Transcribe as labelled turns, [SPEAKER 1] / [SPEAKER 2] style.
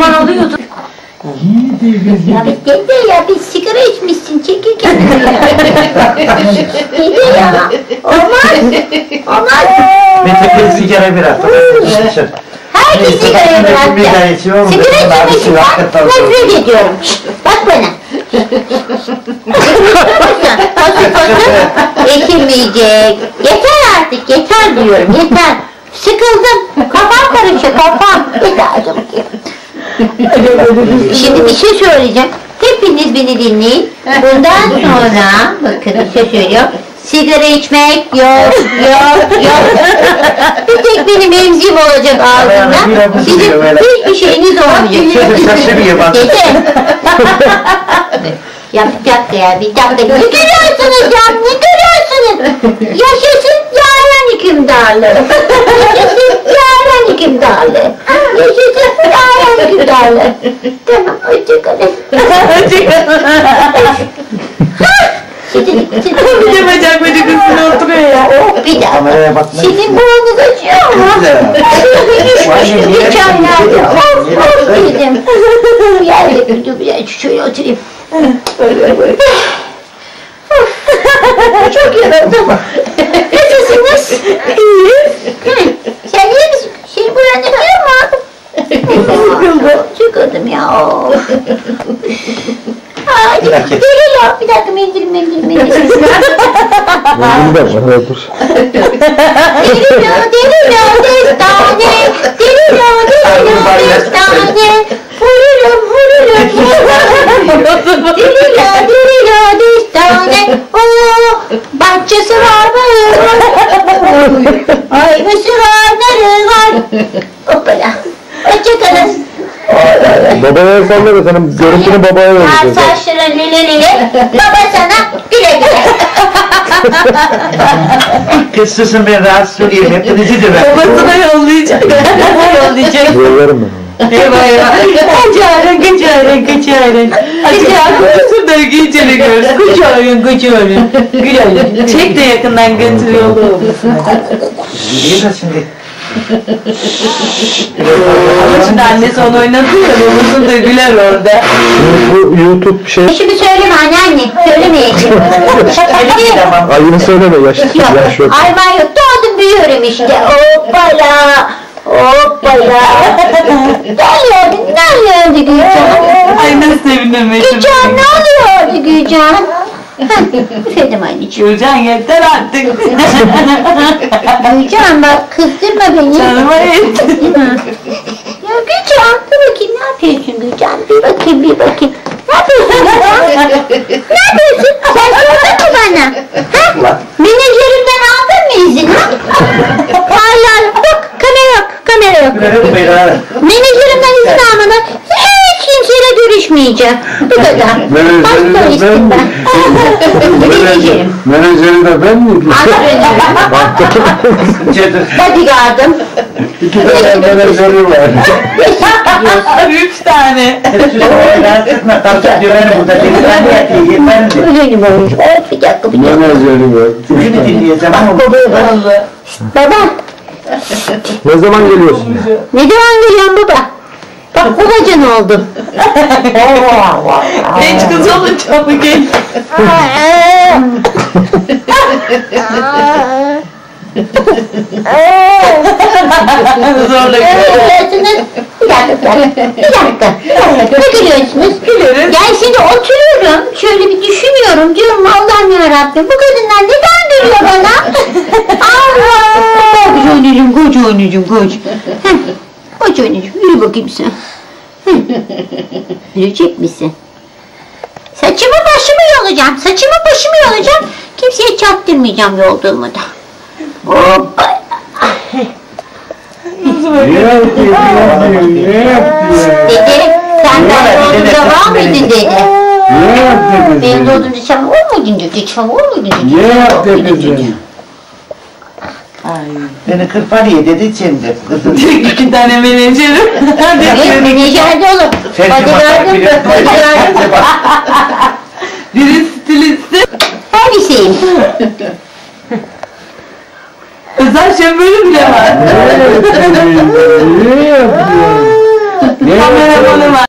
[SPEAKER 1] zaman oluyordu.
[SPEAKER 2] Ya bir dede ya bir sigara içmişsin çekil kendini ya. dede ya. Olmaz. Olmaz.
[SPEAKER 3] Mete bir sigara bir hafta.
[SPEAKER 2] Herkes
[SPEAKER 3] Neyse,
[SPEAKER 2] sigarayı
[SPEAKER 3] ben
[SPEAKER 2] bıraktı.
[SPEAKER 3] bir daha içiyorum,
[SPEAKER 2] Sigara
[SPEAKER 3] ben abi
[SPEAKER 2] içmekten
[SPEAKER 3] silahla
[SPEAKER 2] nefret ediyorum. Bak bana. Fasıl fasıl ekilmeyecek. Yeter artık yeter diyorum yeter. Sıkıldım. Kafam karışıyor kafam. Yeter hadi bakayım. Şimdi bir şey söyleyeceğim. Hepiniz beni dinleyin. Bundan sonra bakın bir şey söylüyorum. Sigara içmek yok, yok, yok. Bir tek benim emziğim olacak ağzımda. Sizin hiçbir şeyiniz olmayacak.
[SPEAKER 3] Şöyle şaşırıyor bak.
[SPEAKER 2] Yeter. ya bir dakika ya bir dakika. Ne görüyorsunuz ya? Ne görüyorsunuz? Yaşasın yaren hükümdarlığı. Yaşasın yaren hükümdarlığı. Yaşasın hükümdarlığı. Tamam hoşçakalın. Şimdi,
[SPEAKER 1] Bir de bacak bacak üstüne oturuyor ya.
[SPEAKER 2] Oh, bir dakika.
[SPEAKER 3] Kameraya bakmayın.
[SPEAKER 2] Sizin burnunuz acıyor mu? Düşmüştüm geçenlerde. Of of dedim. Geldim. Dur bir dakika şöyle oturayım. Çok yoruldum. Nasılsınız? İyiyim. Sen iyi misin? Senin buran acıyor mu? Sıkıldım. Of. Hadi geliyor. Bir dakika mendil mendil mendil.
[SPEAKER 4] Bunu da var. Dur.
[SPEAKER 2] Delilo delilo destane Delilo delilo destane Vururum vururum Delilo delilo destane Oo, bahçesi var bağırır Ayvası var narı var Hoppala Hoşçakalın
[SPEAKER 4] Babaya salla da senin görüntünü babaya vereceğiz.
[SPEAKER 2] saçların lile lile Baba sana güle güle
[SPEAKER 3] Kız susun ben rahatsız olayım. Hepinizi de ben.
[SPEAKER 1] Babasına yollayacak. yollayacak.
[SPEAKER 4] Duyuyorum ben.
[SPEAKER 1] Eyvah eyvah. Kaçarın kaçarın kaçarın. Açığa koysun da geçeni görsün. Kaçarın kaçarın. Gülelim. Çek de yakından götür yolu.
[SPEAKER 3] Gideyim de şimdi.
[SPEAKER 1] Ama şimdi annesi onu oynatıyor ya babası da güler orada.
[SPEAKER 4] Bu YouTube şey...
[SPEAKER 2] Şimdi söyleme anneanne söylemeyeceğim
[SPEAKER 3] Tamam.
[SPEAKER 4] Ay yine söyleme yaş, yaş yok.
[SPEAKER 2] Ay ben yok doğdum büyüyorum işte. Hoppala. Hoppala. Gel gördün ne oluyordu Gülcan?
[SPEAKER 1] Ay nasıl sevindim
[SPEAKER 2] Gülcan ne oluyordu Gülcan? Efendim anneciğim.
[SPEAKER 1] Gülcan yeter artık.
[SPEAKER 2] Gülcan bak kızdırma beni.
[SPEAKER 1] Canıma yeter.
[SPEAKER 2] Ya Gülcan dur bakayım ne yapıyorsun Gülcan? Bir bakayım bir bakayım. Ne yapıyorsun Gülcan? ne yapıyorsun? Sen sordun mu bana? Ha? Görüşmeyeceğim. Bu kadar. Hasta olistim ben. Menajerim.
[SPEAKER 4] Menajeri de ben?
[SPEAKER 3] Cedur.
[SPEAKER 2] Bodyguardım.
[SPEAKER 4] İki tane menajeri var.
[SPEAKER 1] Üç tane.
[SPEAKER 3] Susmayı rahatsız etme. Tavşan diyor beni burada. Dedi ben de yatayım. Yeter mi?
[SPEAKER 2] Öyle olmuş. Evet bir dakika bir dakika.
[SPEAKER 4] Menajeri var.
[SPEAKER 3] Şimdi dinleyeceğim.
[SPEAKER 1] Allah.
[SPEAKER 2] Baba
[SPEAKER 4] Ne zaman geliyorsun?
[SPEAKER 2] ne zaman geliyorsun baba? Bak kovacan oldum.
[SPEAKER 1] Genç kız olunca mı genç? Zorla
[SPEAKER 2] Gülüyorsunuz. Bir dakika, bir dakika. Ne gülüyorsunuz?
[SPEAKER 1] Güleriz.
[SPEAKER 2] Ya şimdi oturuyorum, şöyle bir düşünüyorum, diyorum Allah'ım yarabbim, bu kadınlar neden gülüyor bana? Allah! Koca anneciğim, koca anneciğim, koca. Koca anneciğim, yürü bakayım sen. Yürüyecek misin? Saçımı başımı yolacağım, saçımı başımı yolacağım, kimseye çaktırmayacağım yolduğumu da. Hoppa!
[SPEAKER 4] Ne yapıyor?
[SPEAKER 2] Dede, sen ben doğduğumda var mıydın dede?
[SPEAKER 4] Ne yaptı
[SPEAKER 2] Ben doğduğumda sen mıydın dedi, sen mıydın dedi.
[SPEAKER 4] Ne yaptı
[SPEAKER 2] Var mıydın dedi.
[SPEAKER 4] kızım?
[SPEAKER 1] Ay.
[SPEAKER 3] Beni kırpaniye dedi şimdi. Kızım.
[SPEAKER 1] İki tane menajerim.
[SPEAKER 2] Menajerde olur.
[SPEAKER 3] Sen
[SPEAKER 2] Bodyguardım,
[SPEAKER 3] biri-
[SPEAKER 2] bodyguardım.
[SPEAKER 1] Biri stilisti.
[SPEAKER 2] Her bir şeyim.
[SPEAKER 1] Özel şoförü bile var.
[SPEAKER 4] Ne yapıyor?
[SPEAKER 1] Kameramanı var.